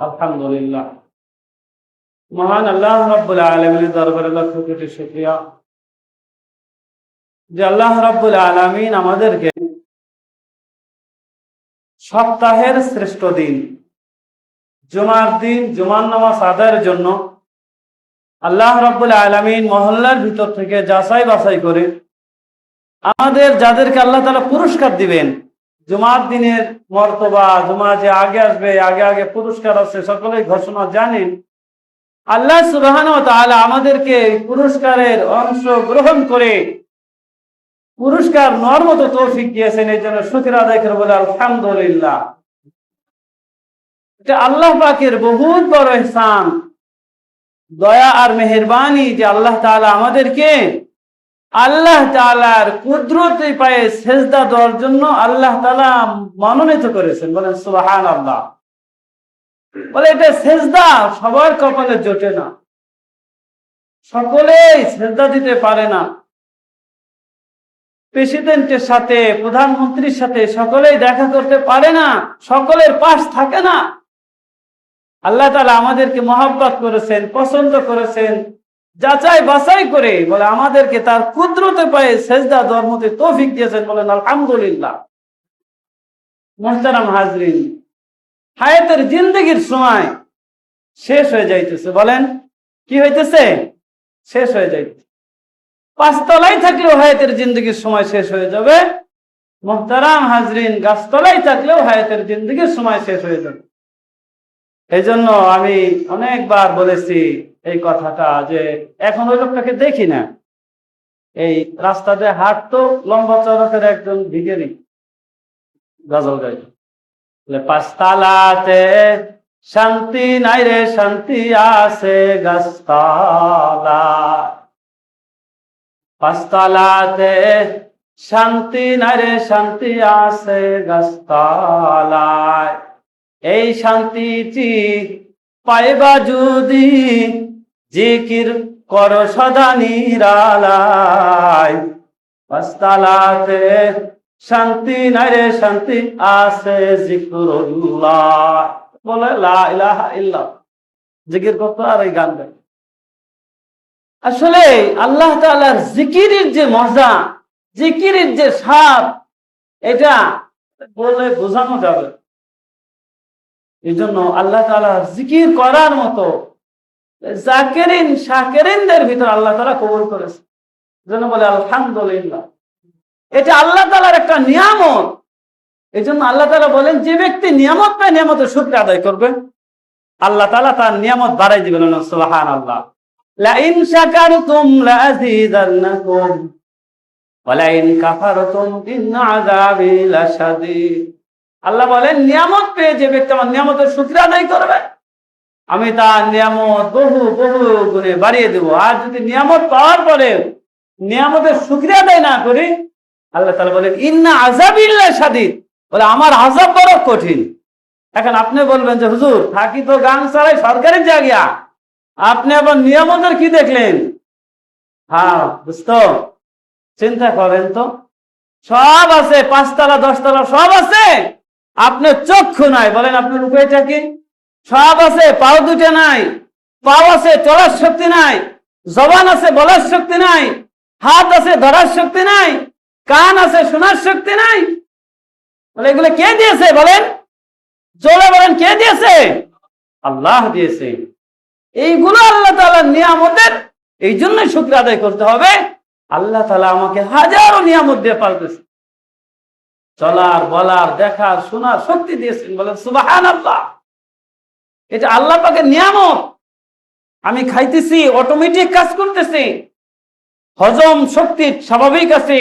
আলহামদুলিল্লাহ। মহান আল্লাহ রব্বুল আলমিনের দরবারে লক্ষ কোটি শুক্রিয়া। যে আল্লাহ রব্বুল আলমিন আমাদেরকে সপ্তাহের শ্রেষ্ঠ দিন, জুমার দিন, জুমার নামাজ আদায়ের জন্য আল্লাহ রব্বুল আলমিন মহল্লার ভিতর থেকে যাচাই বাছাই করে আমাদের যাদেরকে আল্লাহ তালা পুরস্কার দিবেন জুমার দিনের মর্তবা জুমা যে আগে আসবে, আগে আগে পুরস্কার আছে সকলেই ঘোষণা জানেন। আল্লাহ সুবাহান তাহলে আমাদেরকে পুরস্কারের অংশ গ্রহণ করে পুরস্কার মতো তৌফিক দিয়েছেন, এই জন্য শুকির আদায় বলে আলহামদুলিল্লাহ। এটা আল্লাহ পাকের বহুত বড় এহসান। দয়া আর মেহরবানি যে আল্লাহ তাআলা আমাদেরকে আল্লাহ তাআলার কুদরতি পায়ে সেজদা দেওয়ার জন্য আল্লাহ তাআলা মনোনীত করেছেন। বলেন সুবাহান আল্লাহ বলে, এটা সেজদা সবার কপালে জোটে না। সকলেই সেজদা দিতে পারে না। প্রেসিডেন্টের সাথে, প্রধানমন্ত্রীর সাথে সকলেই দেখা করতে পারে না। সকলের পাশ থাকে না। আল্লাহ তালা আমাদেরকে মহাব্বত করেছেন, পছন্দ করেছেন। যাচাই বাছাই করে বলে, আমাদেরকে তার কুদরতে পায়ে সেজদা ধর্মতে তৌফিক দিয়েছেন বলেন, আলহামদুলিল্লাহ। মোহতারাম হাজরিন, হায়াতের জিন্দগির সময় শেষ হয়ে যাইতেছে। বলেন, কি হইতেছে? শেষ হয়ে যাইতেছে। পাঁচতলায় থাকলেও হায়াতের জিন্দগির সময় শেষ হয়ে যাবে। মোহতারাম হাজরিন, গাছতলায় থাকলেও হায়াতের জিন্দগির সময় শেষ হয়ে যাবে। এই জন্য আমি অনেকবার বলেছি এই কথাটা যে এখন ওই লোকটাকে দেখি না। এই রাস্তাতে হাঁটতো লম্বা চড়কের একজন ভিগেরি গজল গাই পাঁচতালাতে শান্তি নাই রে, শান্তি আছে গাছতলা পাঁচতলাতে শান্তি নাই রে, শান্তি আছে গাছতলায়। এই শান্তি শান্তিটি পাইবা যদি জিকির কর সদা নিরালায়। শান্তি নাই রে, শান্তি আছে জিকুরুল্লাহ। বলে জিকির করতো আর এই গান আসলে আল্লাহ তাআলার জিকিরের যে মজা, জিকিরের যে স্বাদ, এটা বলে বোঝানো যাবে এই জন্য আল্লাহ তাআলা জিকির করার মতো জাকেরিন, শাকেরিনদের ভিতর আল্লাহ তাআলা কবুল করেছে। যেন বলে, আলহামদুলিল্লাহ। এটা আল্লাহ তাআলার একটা নিয়ামত। এই জন্য আল্লাহ তাআলা বলেন, যে ব্যক্তি নিয়ামত পায়, নিয়ামতের শুক্র আদায় করবে। আল্লাহ তালা তার নিয়ামত বাড়াই দিবেন সুবহান আল্লাহ লাইন শাকারতুম লাযিদান্নাকুম ওয়ালাইন কাফারতুম ইন্না আযাবি লাশাদীদ আল্লাহ বলেন, নিয়ামত পেয়ে যে ব্যক্তি আমার নিয়ামতের শুক্র আদায় করবে আমি তার নিয়ামত বহু বহু গুণে বাড়িয়ে দেব। আর যদি নিয়ামত পাওয়ার পরে নিয়ামতের শুক্র আদায় না করি, আল্লাহ তালা বলেন, ইন্না আজাবিল্লা সাদিদ বলে, আমার আজাব বড় কঠিন। এখন আপনি বলবেন যে, হুজুর, থাকি তো গান ছাড়াই সরকারের জায়গা আপনি আবার নিয়ামতের কি দেখলেন? হ্যাঁ বুঝতো? চিন্তা করেন তো। সব আছে, পাঁচতলা, দশতলা, সব আছে। আপনার চক্ষু নাই। বলেন, আপনার উপায়টা কি? সব আছে, পাও দুটো নাই, পাও আছে, চলার শক্তি নাই, জবান আছে, বলার শক্তি নাই, হাত আছে, ধরার শক্তি নাই, কান আছে, শোনার শক্তি নাই। বলে এগুলো কে দিয়েছে বলেন? জোরে বলেন, কে দিয়েছে? আল্লাহ দিয়েছে। এইগুলো আল্লাহ তালার নিয়ামতের এই জন্যই শুক্র আদায় করতে হবে। আল্লাহ তালা আমাকে হাজারো নিয়ামত দিয়ে পাল্টেছে চলার, বলার, দেখার, শোনার শক্তি দিয়েছেন বলেন সুবাহান আল্লাহ এটা আল্লাহ পাকে নিয়ামত। আমি খাইতেছি অটোমেটিক কাজ করতেছি। হজম শক্তি স্বাভাবিক আছে,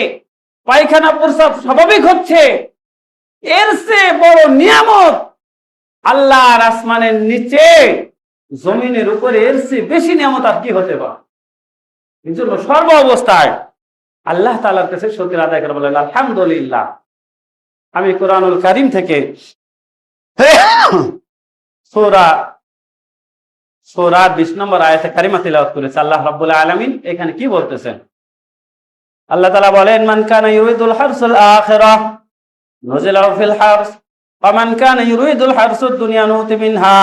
পায়খানা প্রস্রাব স্বাভাবিক হচ্ছে। এর চেয়ে বড় নিয়ামত আল্লাহর আসমানের নিচে, জমিনের উপরে এর চেয়ে বেশি নিয়ামত আর কি হতে পারে? সর্ব অবস্থায় আল্লাহ তালার কাছে শক্তির আদায় করে বলেন, আলহামদুলিল্লাহ, আমি কোরআনুল কারিম থেকে সোরা সোরা বিশ নম্বর আয়াতে কারিমা তিলাওয়াত করেছে। আল্লাহ রাব্বুল আলামিন এখানে কি বলতেছেন? আল্লাহ তাআলা বলেন, মান কানা ইউরিদুল হারসুল আখিরাহ নুজিলাহু ফিল হারস কানা ইউরিদুল হারসুদ দুনিয়া নুতি মিনহা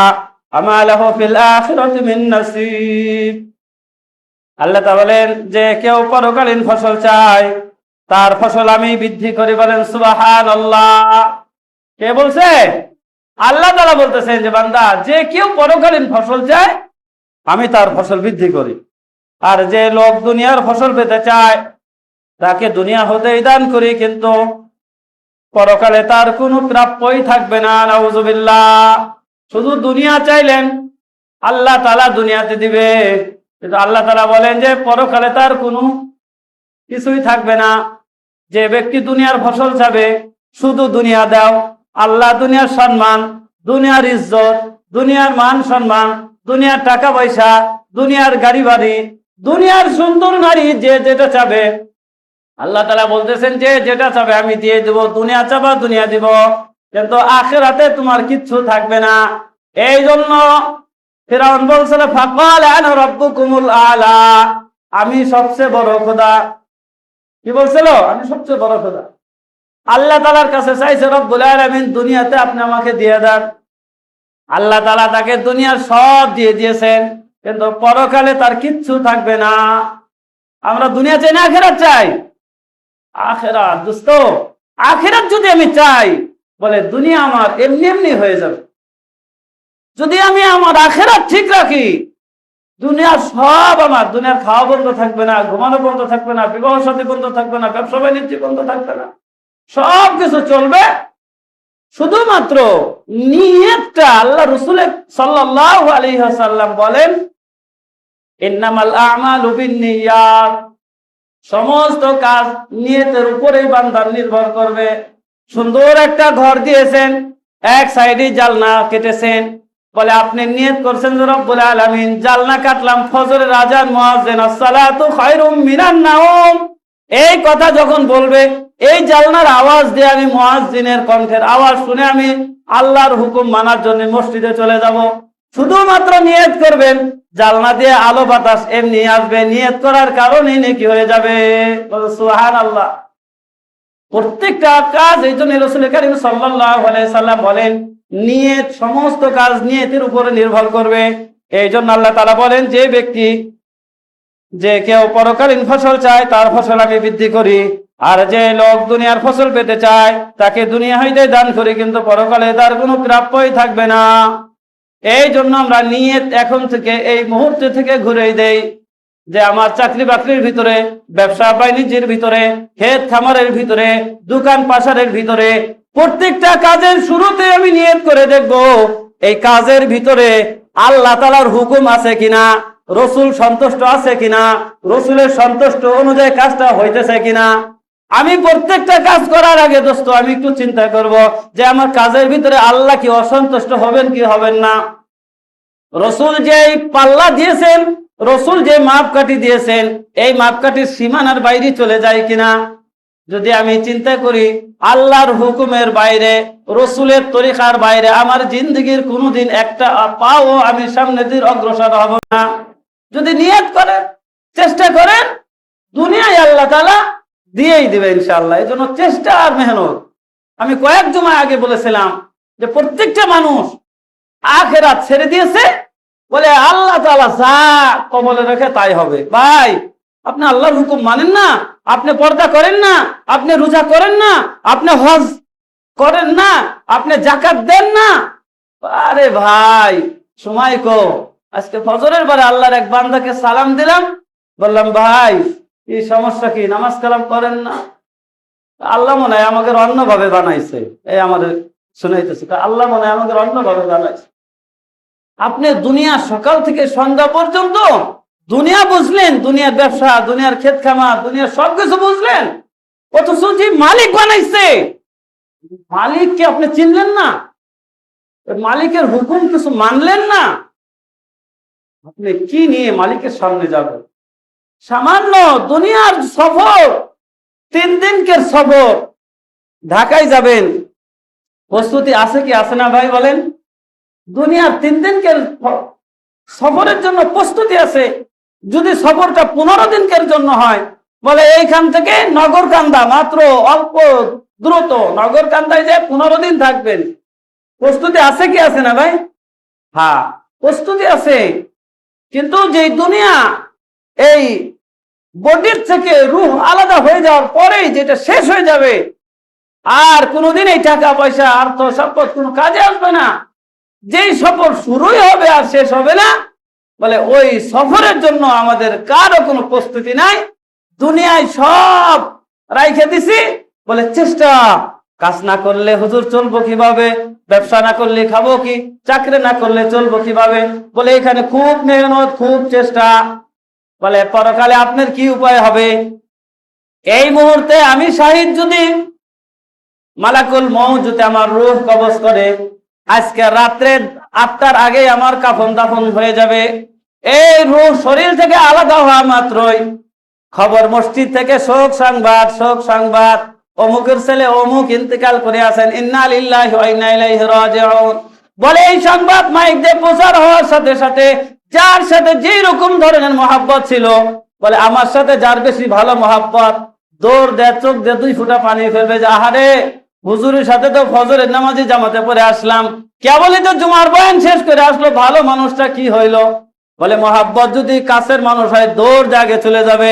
আমা লাহু ফিল আখিরাতি মিন আল্লাহ তা বলেন, যে কেউ পরকালীন ফসল চায়, তার ফসল আমি বৃদ্ধি করি বলেন সুবাহান কে বলছে? আল্লাহ তালা বলতেছেন যে, বান্দা, যে কেউ পরকালীন ফসল চায়, আমি তার ফসল বৃদ্ধি করি। আর যে লোক দুনিয়ার ফসল পেতে চায়, তাকে দুনিয়া হতেই দান করি, কিন্তু পরকালে তার কোনো প্রাপ্যই থাকবে না। নাউজুবিল্লাহ শুধু দুনিয়া চাইলেন, আল্লাহ তালা দুনিয়াতে দিবে। কিন্তু আল্লাহ তালা বলেন যে, পরকালে তার কোনো কিছুই থাকবে না। যে ব্যক্তি দুনিয়ার ফসল চাবে, শুধু দুনিয়া দাও। আল্লাহ দুনিয়ার সম্মান, দুনিয়ার ইজ্জত, দুনিয়ার মান সম্মান, দুনিয়ার টাকা পয়সা, দুনিয়ার গাড়ি বাড়ি, দুনিয়ার সুন্দর নারী যে যেটা চাবে। আল্লাহ তালা বলতেছেন যে যেটা চাবে আমি দিয়ে দেবো, দুনিয়া চাবা, দুনিয়া দিব। কিন্তু আখেরাতে তোমার কিচ্ছু থাকবে না। এই জন্য ফিরাউন বলছিল আলা। আমি সবচেয়ে বড় খোদা। কি বলছিল? আমি সবচেয়ে বড় খোদা। আল্লাহ তালার কাছে চাইছে, রব্বুল আলামিন, দুনিয়াতে আপনি আমাকে দিয়ে দেন। আল্লাহ তালা তাকে দুনিয়ার সব দিয়ে দিয়েছেন, কিন্তু পরকালে তার কিচ্ছু থাকবে না। আমরা দুনিয়া চাই না, আখেরাত চাই। আখেরাত, দোস্ত, আখেরাত যদি আমি চাই, বলে দুনিয়া আমার এমনি এমনি হয়ে যাবে। যদি আমি আমার আখেরাত ঠিক রাখি, দুনিয়ার সব আমার, দুনিয়ার খাওয়া বন্ধ থাকবে না, ঘুমানো বন্ধ থাকবে না, বিবাহ সাথী বন্ধ থাকবে না, ব্যবসা বাণিজ্য বন্ধ থাকবে না। সব কিছু চলবে। শুধুমাত্র নিয়তটা আল্লাহ রসুলের সাল্লাহ আলী সাল্লাম বলেন সমস্ত কাজ নিয়তের উপরেই বান্দার নির্ভর করবে। সুন্দর একটা ঘর দিয়েছেন, এক সাইডে জালনা কেটেছেন। বলে, আপনি নিয়ত করছেন রব্বুল জালনা কাটলাম, ফজরের আজান, মুয়াজ্জিন, আসসালাতু এই কথা যখন বলবে, এই জালনার আওয়াজ দিয়ে আমি মুয়াজ্জিনের কণ্ঠের আওয়াজ শুনে আমি আল্লাহর হুকুম মানার জন্য মসজিদে চলে যাব। শুধুমাত্র নিয়ত করবেন, জালনা দিয়ে আলো বাতাস এমনি আসবে, নিয়ত করার কারণেই নাকি হয়ে যাবে। সুহান আল্লাহ প্রত্যেকটা কাজ এই জন্য রসুল সাল্লাম বলেন, নিয়ত সমস্ত কাজ নিয়তের উপরে নির্ভর করবে। এই জন্য আল্লাহ তালা বলেন, যে ব্যক্তি যে কেউ পরকালীন ফসল চায়, তার ফসল আমি বৃদ্ধি করি। আর যে লোক দুনিয়ার ফসল পেতে চায়, তাকে দুনিয়া হইতে দান করি, কিন্তু পরকালে তার কোনো প্রাপ্যই থাকবে না। এই জন্য আমরা নিয়ত এখন থেকে, এই মুহূর্তে থেকে ঘুরে দেই যে আমার চাকরি বাকরির ভিতরে, ব্যবসা বাণিজ্যের ভিতরে, ক্ষেত খামারের ভিতরে, দোকান পাশারের ভিতরে, প্রত্যেকটা কাজের শুরুতে আমি নিয়ত করে দেখব, এই কাজের ভিতরে আল্লাহ তালার হুকুম আছে কিনা। রসুল সন্তুষ্ট আছে কিনা? রসুলের সন্তুষ্ট অনুযায়ী কাজটা হইতেছে কিনা? আমি প্রত্যেকটা কাজ করার আগে দোস্ত, আমি একটু চিন্তা করব যে আমার কাজের ভিতরে আল্লাহ কি অসন্তুষ্ট হবেন কি হবেন না? রসুল যে পাল্লা দিয়েছেন, রসুল যে মাপকাঠি দিয়েছেন, এই মাপকাঠির সীমানার বাইরে চলে যায় কিনা? যদি আমি চিন্তা করি, আল্লাহর হুকুমের বাইরে, রসুলের তরিকার বাইরে, আমার জিন্দগির কোনোদিন একটা পাও আমি সামনে দিন অগ্রসর হব না। যদি নিয়ত করেন, চেষ্টা করেন, দুনিয়ায় আল্লাহ তালা দিয়েই দিবে ইনশাল্লাহ এই জন্য চেষ্টা আর মেহনত। আমি কয়েক জমায় আগে বলেছিলাম যে প্রত্যেকটা মানুষ আখেরাত ছেড়ে দিয়েছে, বলে আল্লাহ তালা যা কবলে রেখে তাই হবে। ভাই, আপনি আল্লাহর হুকুম মানেন না, আপনি পর্দা করেন না, আপনি রোজা করেন না, আপনি হজ করেন না, আপনি জাকাত দেন না। আরে ভাই, সময় কো আজকে ফজরের বারে আল্লাহর এক বান্দাকে সালাম দিলাম। বললাম, ভাই, এই সমস্যা কি? নামাজ কালাম করেন না? আল্লাহ মনে হয় আমাকে অন্যভাবে বানাইছে। এই আমাদের শুনাইতেছে আল্লাহ মনে হয় আমাকে অন্যভাবে বানাইছে। আপনি দুনিয়া সকাল থেকে সন্ধ্যা পর্যন্ত দুনিয়া বুঝলেন, দুনিয়ার ব্যবসা, দুনিয়ার ক্ষেত খামার দুনিয়ার সবকিছু বুঝলেন। অথচ যে মালিক বানাইছে, মালিককে আপনি চিনলেন না? মালিকের হুকুম কিছু মানলেন না? আপনি কি নিয়ে মালিকের সামনে যাবেন? সামান্য দুনিয়ার সফর, তিন দিনকের সফর, ঢাকায় যাবেন। প্রস্তুতি আছে কি আছে না ভাই বলেন? দুনিয়ার তিন দিনকের সফরের জন্য প্রস্তুতি আছে। যদি সফরটা পনেরো দিনকের জন্য হয়, বলে এইখান থেকে নগরকান্দা মাত্র অল্প দ্রুত নগরকান্দায় যে পনেরো দিন থাকবেন। প্রস্তুতি আছে কি আছে না ভাই? হ্যাঁ প্রস্তুতি আছে। কিন্তু যে দুনিয়া, এই বডির থেকে রুহ আলাদা হয়ে যাওয়ার পরেই যেটা শেষ হয়ে যাবে, আর কোনোদিন এই টাকা পয়সা অর্থ সম্পদ কোনো কাজে আসবে না। যেই সফর শুরুই হবে আর শেষ হবে না, বলে ওই সফরের জন্য আমাদের কারও কোনো প্রস্তুতি নাই। দুনিয়ায় সব রাইখে দিছি, বলে চেষ্টা কাজ না করলে হুজুর চলবো কীভাবে? ব্যবসা না করলে খাব কি? চাকরি না করলে চলবো কীভাবে? বলে, এখানে খুব মেহনত, খুব চেষ্টা। বলে, পরকালে আপনার কি উপায় হবে? এই মুহূর্তে আমি শাহিদ যদি, মালাকুল মৌ যদি আমার রূহ কবজ করে, আজকে রাত্রে আটটার আগে আমার কাফন দাফন হয়ে যাবে। এই রূহ শরীর থেকে আলাদা হওয়া মাত্রই। খবর মসজিদ থেকে শোক সংবাদ শোক সংবাদ। অমুকের ছেলে অমুক ইন্তেকাল করে আছেন। বলে এই সংবাদ মাইক দিয়ে প্রচার হওয়ার সাথে সাথে যার সাথে যেই রকম ধরনের মহাব্বত ছিল, বলে, আমার সাথে যার বেশি ভালো মহাব্বত, দৌড় দেয় চোখ দিয়ে দুই ফুটা পানি ফেলবে। যে, আহারে, হুজুরের সাথে তো ফজরের নামাজি জামাতে পড়ে আসলাম। কেবলই তো জুমার বয়ান শেষ করে আসলো, ভালো মানুষটা কি হইল? বলে, মহাব্বত যদি কাছের মানুষ হয়, দৌড় জাগে চলে যাবে।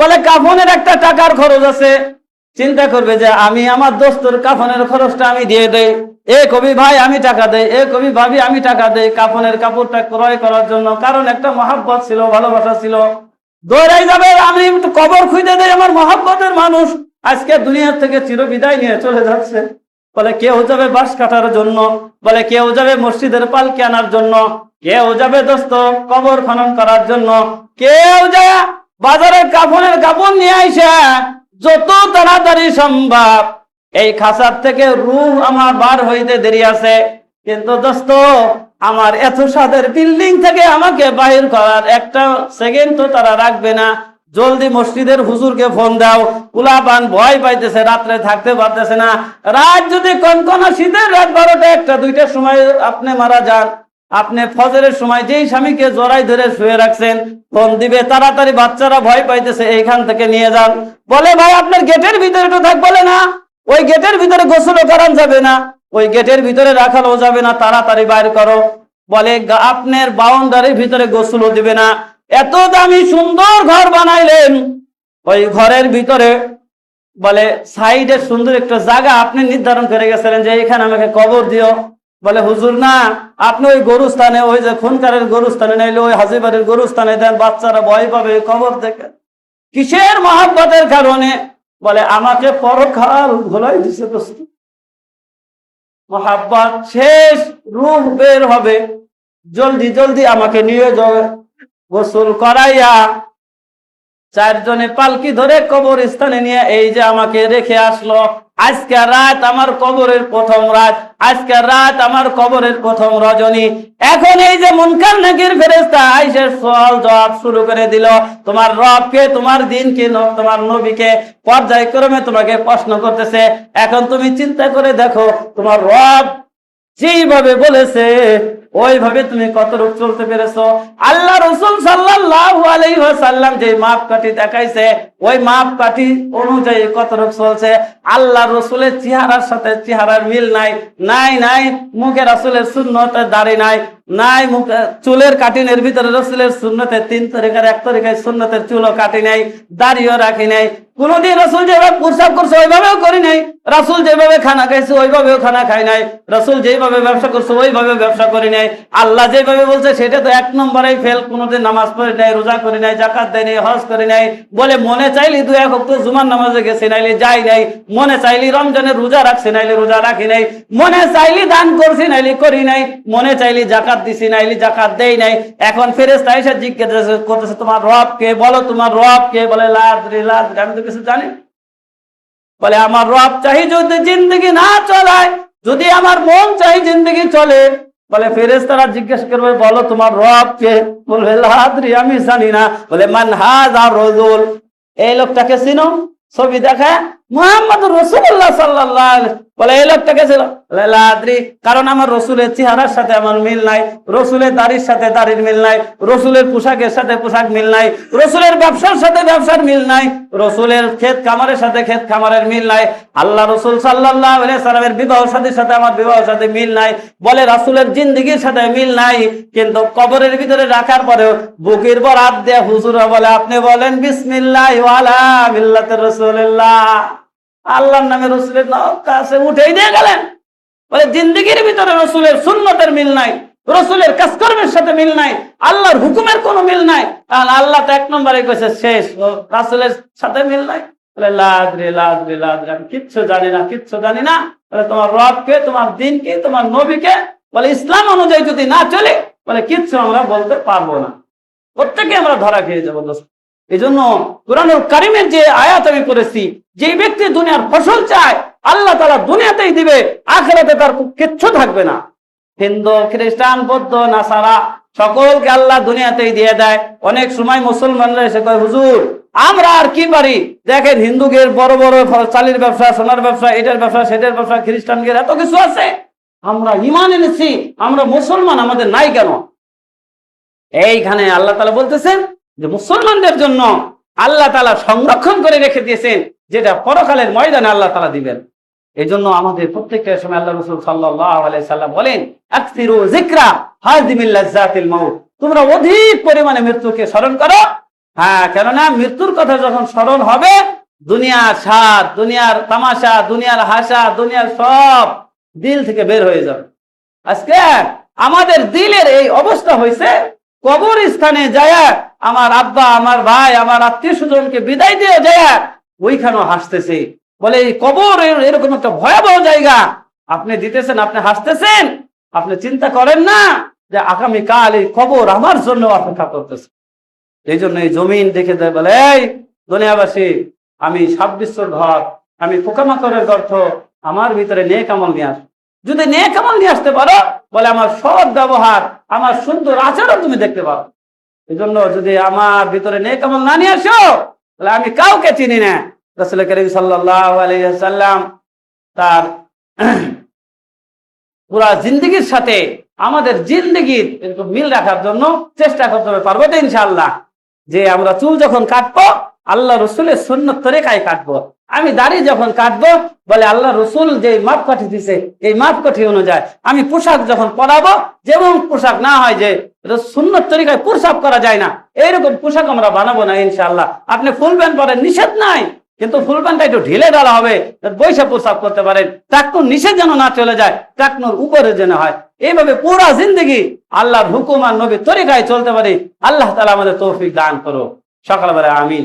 বলে, কাফনের একটা টাকার খরচ আছে। চিন্তা করবে যে আমি আমার দোস্তর কাফনের খরচটা আমি দিয়ে দেই। এ কবি ভাই আমি টাকা দেই, এ কবি ভাবি আমি টাকা দেই কাফনের কাপড়টা ক্রয় করার জন্য। কারণ একটা মহাব্বত ছিল, ভালোবাসা ছিল। দৌড়াই যাবে, আমি কবর খুঁজে দেয় আমার মহাব্বতের মানুষ। আজকে দুনিয়ার থেকে চিরবিদায় নিয়ে চলে যাচ্ছে। বলে কেউ যাবে বাঁশ কাটার জন্য, বলে কেউ যাবে মসজিদের পালকি আনার জন্য, কেউ যাবে দোস্ত কবর খনন করার জন্য। কেউ যায় বাজারে কাপড়ের কাপড় নিয়ে আইসে যত তাড়াতাড়ি সম্ভব। এই খাসার থেকে রুহ আমার বার হইতে দেরি আছে। কিন্তু দোস্ত, আমার এত সাদের বিল্ডিং থেকে আমাকে বাহির করার একটা সেকেন্ড তো তারা রাখবে না। জলদি মসজিদের হুজুরকে ফোন দাও। কুলাপান ভয় পাইতেছে, রাত্রে থাকতে পারতেছে না। রাত যদি কনকনা শীতের রাত বারোটা একটা, দুইটার সময় আপনি মারা যান। আপনি ফজরের সময় যেই স্বামীকে জড়াই ধরে শুয়ে রাখছেন, ফোন দিবে, তাড়াতাড়ি বাচ্চারা ভয় পাইতেছে, এইখান থেকে নিয়ে যান। বলে, ভাই, আপনার গেটের ভিতরে তো থাক, বলে, না, ওই গেটের ভিতরে গোসলও করান যাবে না, ওই গেটের ভিতরে রাখানো যাবে না, তাড়াতাড়ি বাইর করো। বলে আপনার বাউন্ডারির ভিতরে গোসলও দিবে না। এত দামি সুন্দর ঘর বানাইলেন। ওই ঘরের ভিতরে, বলে সাইডে সুন্দর একটা জায়গা আপনি নির্ধারণ করে গেছিলেন যে এখানে আমাকে কবর দিও। বলে, হুজুর না, আপনি ওই গরুস্থানে, ওই যে খুনকারের গরুস্থানে নাইলে ওই হাজিবাড়ির গরুস্থানে দেন, বাচ্চারা ভয় পাবে কবর দেখে কিসের মহাব্বতের কারণে? বলে, আমাকে পরকাল ভোলাই দিছে দোস্ত মহাব্বত শেষ রূপ বের হবে। জলদি জলদি আমাকে নিয়ে যাও, গোসল করাইয়া। চারজনে পালকি ধরে কবর স্থানে নিয়ে এই যে আমাকে রেখে আসলো। আজকে রাত আমার কবরের প্রথম রাত, আজকে রাত আমার কবরের প্রথম রজনী। এখন এই যে মুনকার নাকির ফেরেস্তা আইসে সওয়াল জবাব শুরু করে দিল, তোমার রবকে, তোমার দিনকে তোমার নবীকে পর্যায়ক্রমে তোমাকে প্রশ্ন করতেছে, এখন তুমি চিন্তা করে দেখো, তোমার রব যেইভাবে বলেছে ওইভাবে তুমি কত রূপ চলতে পেরেছ? আল্লাহ রসুল আলাইহি যে মাপ কাঠি দেখাইছে, ওই মাপ কাঠি অনুযায়ী কত রূপ চলছে? আল্লাহ রসুলের চেহারার সাথে চেহারার মিল নাই নাই নাই, মুখে রাসুলের শূন্যতে দাড়ি নাই নাই, মুখে চুলের কাটিনের ভিতরে রসুলের শূন্যতে তিন তরিকার, এক তরিকায় শূন্যতের চুলও কাটি নাই, দাড়িও রাখি নাই কোনদিন রসুল যেভাবে প্রসাব করছে, ওইভাবেও করি নাই। রাসুল যেভাবে খানা খাইছে, ওইভাবেও খানা খাই নাই। রসুল যেভাবে ব্যবসা করছে, ওইভাবে ব্যবসা করি নাই। আল্লাহ যেভাবে বলছে, সেটা তো এক নম্বরেই ফেল কোনোদিন নামাজ পড়ি নাই, রোজা করি নাই জাকাত দেয় নাই, হজ করি নাই। বলে মনে চাইলি দু এক তো জুমার নামাজে গেছে নাইলে যাই নাই। মনে চাইলি রমজানের রোজা রাখছে নাইলে রোজা রাখি নাই। মনে চাইলি দান করছি নাইলে করি নাই। মনে চাইলি জাকাত দিছি নাইলে জাকাত দেই নাই। এখন ফেরেস্তা এসে জিজ্ঞাসা করতেছে, তোমার রব কে? বলো, তোমার রব কে? বলে লাদ্রি লাদ্রি আমি তো কিছু জানে বলে, আমার রব চাই যদি জিন্দগি না চলায়, যদি আমার মন চাই জিন্দগি চলে। বলে ফেরেস্তারা জিজ্ঞেস করবে, বলো, তোমার রব কে? বলবে লাদ্রি, আমি জানি না। বলে, মান হাজ আর রজুল? এই লোকটাকে চিনো, ছবি দেখা। মোহাম্মদ রসুল্লাহ সাল্লাহ বলে এই লোকটা কে ছিল? বলে, কারণ আমার রসুলের চেহারার সাথে আমার মিল নাই রসুলের দাড়ির সাথে দাড়ির মিল নাই রসুলের পোশাকের সাথে পোশাক মিল নাই রসুলের ব্যবসার সাথে ব্যবসার মিল নাই রসুলের ক্ষেত খামারের সাথে ক্ষেত খামারের মিল নাই আল্লাহ রসুল সাল্লাহ সাল্লামের বিবাহ সাথীর সাথে আমার বিবাহ সাথে মিল নাই বলে রাসুলের জিন্দিগির সাথে মিল নাই কিন্তু কবরের ভিতরে রাখার পরেও বুকের পর হাত দিয়ে হুজুরা বলে আপনি বলেন বিসমিল্লাহ রসুল্লাহ আল্লাহর নামে রসুলের কাছে উঠেই দিয়ে গেলেন। বলে, জিন্দিগির ভিতরে রসুলের সুন্নতের মিল নাই, রসুলের কাজকর্মের সাথে মিল নাই, আল্লাহর হুকুমের কোনো মিল নাই। আর আল্লাহ তো এক নম্বরে কইছে, শেষ রাসুলের সাথে মিল নাই। বলে লাদ্রি লাদ্রি লাদ্রি আমি কিচ্ছু জানি না, কিচ্ছু জানি না। বলে, তোমার রবকে, তোমার দিনকে, তোমার নবীকে, বলে, ইসলাম অনুযায়ী যদি না চলে, বলে, কিচ্ছু আমরা বলতে পারব না। প্রত্যেকে আমরা ধরা খেয়ে যাব, দোস্ত। এই জন্য কোরআনুল কারিমের যে আয়াত আমি করেছি যে ব্যক্তি দুনিয়ার ফসল চায়, আল্লাহ তারা দুনিয়াতেই দিবে, আখেরাতে তার কিচ্ছু থাকবে না। হিন্দু, খ্রিস্টান, বৌদ্ধ, নাসারা, সকলকে আল্লাহ দুনিয়াতেই দিয়ে দেয়। অনেক সময় মুসলমানরা এসে কয়, হুজুর, আমরা আর কি পারি? দেখেন হিন্দুদের বড় বড় চালির ব্যবসা, সোনার ব্যবসা, এটার ব্যবসা, সেটার ব্যবসা খ্রিস্টানদের এত কিছু আছে। আমরা ইমান এনেছি, আমরা মুসলমান, আমাদের নাই কেন? এইখানে আল্লাহ তালা বলতেছেন যে মুসলমানদের জন্য আল্লাহ তালা সংরক্ষণ করে রেখে দিয়েছেন, যেটা পরকালের ময়দানে আল্লাহ তালা দিবেন। এই জন্য আমাদের প্রত্যেকটা সময় আল্লাহ রসুল সাল্লাহ বলেন তোমরা অধিক পরিমাণে মৃত্যুকে স্মরণ করো। হ্যাঁ কেননা মৃত্যুর কথা যখন স্মরণ হবে, দুনিয়ার স্বাদ, দুনিয়ার তামাশা, দুনিয়ার হাসা, দুনিয়ার সব দিল থেকে বের হয়ে যাবে। আজকে আমাদের দিলের এই অবস্থা হয়েছে কবর স্থানে যায় আমার আব্বা, আমার ভাই, আমার আত্মীয় স্বজনকে বিদায় দিয়ে যায় ওইখানেও হাসতেছে। বলে, এই কবর এরকম একটা ভয়াবহ জায়গা। আপনি দিতেছেন, আপনি হাসতেছেন। আপনি চিন্তা করেন না যে আগামী কাল এই কবর আমার জন্য অপেক্ষা করতেছে। এই জন্য এই জমিন দেখে দেয়, বলে, এই দুনিয়াবাসী, আমি ছাব্বিশশোর ঘর, আমি পোকামাকড়ের গর্থ আমার ভিতরে নেক আমল নিয়ে আস। যদি নেক আমল নিয়ে আসতে পারো বলে, আমার সৎ ব্যবহার, আমার সুন্দর আচরণ তুমি দেখতে পারো এই জন্য যদি আমার ভিতরে নেক আমল না নিয়ে আসো, তাহলে আমি কাউকে চিনি না। রসুল করিম সাল্লাম তার পুরা জিন্দগির সাথে আমাদের জিন্দগির এরকম মিল রাখার জন্য চেষ্টা করতে হবে, পারব তো ইনশাআল্লাহ। যে আমরা চুল যখন কাটবো, আল্লাহ রসুলের সুন্নত তরিকায় কাটবো। আমি দাড়ি যখন কাটবো বলে আল্লাহ রসুল যে মাপকাঠি দিছে, এই মাপকাঠি অনুযায়ী আমি পোশাক যখন পরাবো, যেমন পোশাক না হয় যে সুন্নত তরিকায় পোশাক করা যায় না, এইরকম পোশাক আমরা বানাবো না ইনশাআল্লাহ। আপনি ফুল প্যান্ট পরেন, নিষেধ নাই, কিন্তু ফুল প্যান্টটা একটু ঢিলে ঢালা হবে বৈশা পোশাক করতে পারেন, টাকনুর নিষেধ যেন না চলে যায়, টাকনুর উপরে যেন হয়। এইভাবে পুরা জিন্দগি আল্লাহর হুকুম আর নবী তরিকায় চলতে পারে, আল্লাহ তালা আমাদের তৌফিক দান করো সকালবেলা আমিন।